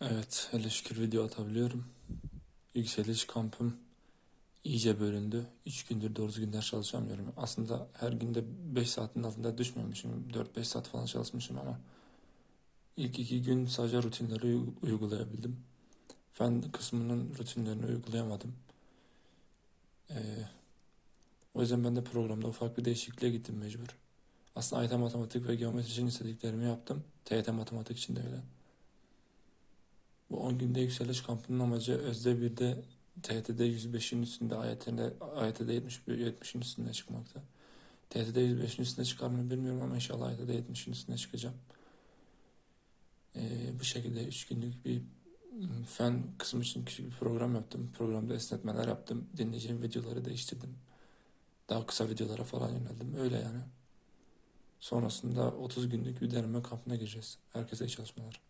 Evet, hele şükür video atabiliyorum. Yükseliş kampım iyice bölündü. 3 gündür doğru düzgün ders çalışamıyorum. Aslında her günde 5 saatin altında düşmemişim. 4-5 saat falan çalışmışım ama ilk 2 gün sadece rutinleri uy- uygulayabildim. Fen kısmının rutinlerini uygulayamadım. Ee, o yüzden ben de programda ufak bir değişikliğe gittim mecbur. Aslında AYT matematik ve geometri için istediklerimi yaptım. TYT matematik için de öyle. 10 günde yükseliş kampının amacı Özde 1'de TYT'de 105'in üstünde AYT'de, AYT'de 70, 70'in üstünde çıkmakta. TYT'de 105'in üstünde çıkar mı bilmiyorum ama inşallah AYT'de 70'in üstünde çıkacağım. Ee, bu şekilde 3 günlük bir mm, fen kısmı için küçük bir program yaptım. Programda esnetmeler yaptım. Dinleyeceğim videoları değiştirdim. Daha kısa videolara falan yöneldim. Öyle yani. Sonrasında 30 günlük bir deneme kampına gireceğiz. Herkese iyi çalışmalar.